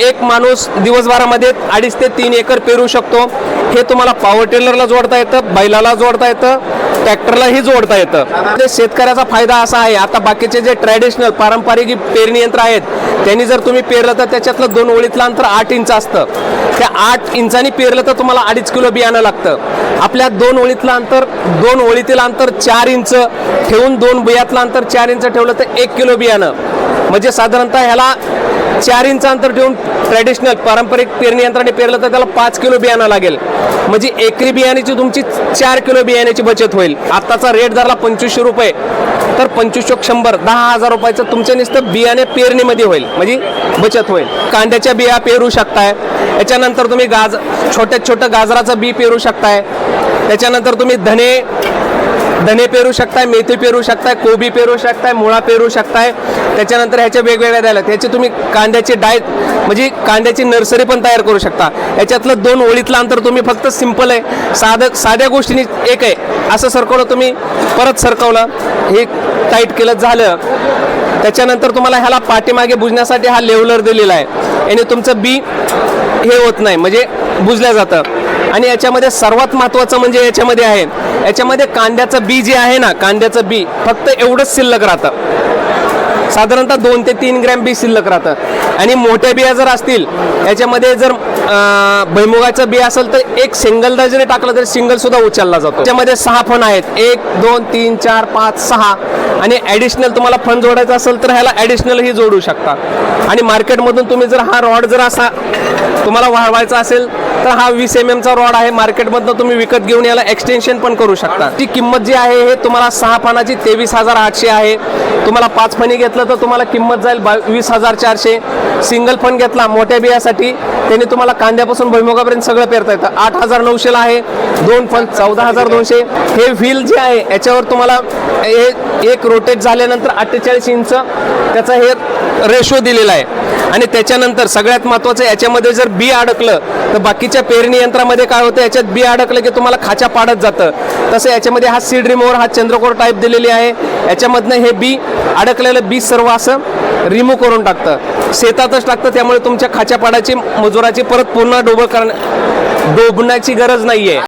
एक माणूस दिवसभरामध्ये अडीच ते तीन एकर पेरू शकतो. हे तुम्हाला पॉवर टेलरला जोडता येतं बैलाला जोडता येतं ट्रॅक्टरलाही जोडता येतं. ते शेतकऱ्याचा फायदा असा आहे आता बाकीचे जे ट्रॅडिशनल पारंपरिक पेरणी यंत्र आहेत त्यांनी जर तुम्ही पेरलं तर त्याच्यातलं दोन ओळीतलं अंतर आठ इंच असतं. त्या आठ इंचानी पेरलं तर तुम्हाला अडीच किलो बियाणं लागतं. आपल्या दोन ओळीतलं अंतर दोन ओळीतील अंतर चार इंच ठेवून दोन बियातलं अंतर चार इंच ठेवलं तर एक किलो बियाणं. म्हणजे साधारणतः ह्याला चार इंच अंतर ठेवून ट्रॅडिशनल पारंपरिक पेरणी यंत्राने पेरलं तर त्याला पाच किलो बियाणं लागेल. म्हणजे एकरी बियाण्याची तुमची चार किलो बियाण्याची बचत होईल. आत्ताचा रेट धरला पंचवीसशे रुपये. तर पंचवीसशे शंभर दहा हजार रुपयाचं तुमच्या नुसतं बियाणे पेरणीमध्ये होईल. म्हणजे बचत होईल. कांद्याच्या बिया पेरू शकताय. याच्यानंतर तुम्ही गाज छोट्यात छोटं गाजराचं बी पेरू शकताय. त्याच्यानंतर तुम्ही धने धने पेरू शकताय मेथी पेरू शकताय कोबी पेरू शकताय मुळा पेरू शकताय. त्याच्यानंतर ह्याच्या वेगवेगळ्या द्यायला त्याचे तुम्ही कांद्याची डाय म्हणजे कांद्याची नर्सरी पण तयार करू शकता. याच्यातलं दोन ओळीतलं अंतर तुम्ही फक्त सिंपल आहे. साधं साध्या गोष्टीने एक आहे. असं सरकवलं तुम्ही परत सरकवलं. हे टाईट केलं झालं. त्याच्यानंतर तुम्हाला ह्याला पाठीमागे बुजण्यासाठी हा लेवलर दिलेला आहे. याने तुमचं बी हे होत नाही म्हणजे बुजल्या जातं. आणि याच्यामध्ये सर्वात महत्त्वाचं म्हणजे याच्यामध्ये आहे. याच्यामध्ये कांद्याचं बी जे आहे ना कांद्याचं बी फक्त एवढंच शिल्लक राहतं. साधारणतः दोन ते तीन ग्रॅम बी शिल्लक राहतं. आणि मोठ्या बिया जर असतील याच्यामध्ये जर अं, भुईमुगाचं बी असेल तर एक सिंगल जरी टाकलं तर सिंगल सुद्धा उचलला जातो. त्याच्यामध्ये सहा फण आहेत. एक दोन तीन चार पाच सहा. आणि ॲडिशनल तुम्हाला फण जोडायचा असेल तर ह्याला ॲडिशनलही जोडू शकता. आणि मार्केटमधून तुम्ही जर हा रॉड जर असा तुम्हाला वाढवायचा असेल तर हा वीस एम एमचा रॉड आहे. मार्केटमधनं तुम्ही विकत घेऊन याला एक्सटेन्शन पण करू शकता. ती किंमत जी आहे हे तुम्हाला सहा पानाची तेवीस हजार आठशे आहे. तुम्हाला पाच फणी घेतलं तर तुम्हाला किंमत जाईल बा वीस हजार चारशे. सिंगल फण घेतला मोठ्या बियासाठी. त्याने तुम्हाला कांद्यापासून भुईमुगापर्यंत सगळं पेरता येतं. आठ हजार नऊशेला आहे. दोन फण चौदा हजार दोनशे. हे व्हील जे आहे याच्यावर तुम्हाला हे एक रोटेट झाल्यानंतर अठ्ठेचाळीस इंच त्याचा हे रेशो दिलेला आहे. आणि त्याच्यानंतर सगळ्यात महत्त्वाचं याच्यामध्ये जर बी अडकलं तर बाकीच्या पेरणी यंत्रामध्ये काय होतं याच्यात बी अडकलं की तुम्हाला खाच्या पाडत जातं. तसं याच्यामध्ये हा सीड रिमोवर हा चंद्रकोर टाईप दिलेली आहे. याच्यामधनं हे बी अडकलेलं बी सर्व असं रिमूव्ह करून टाकतं. शेतातच टाकतं त्यामुळे तुमच्या खाच्या पाडाची मजुराची परत पुन्हा डोबळ करण डोबण्याची गरज नाही आहे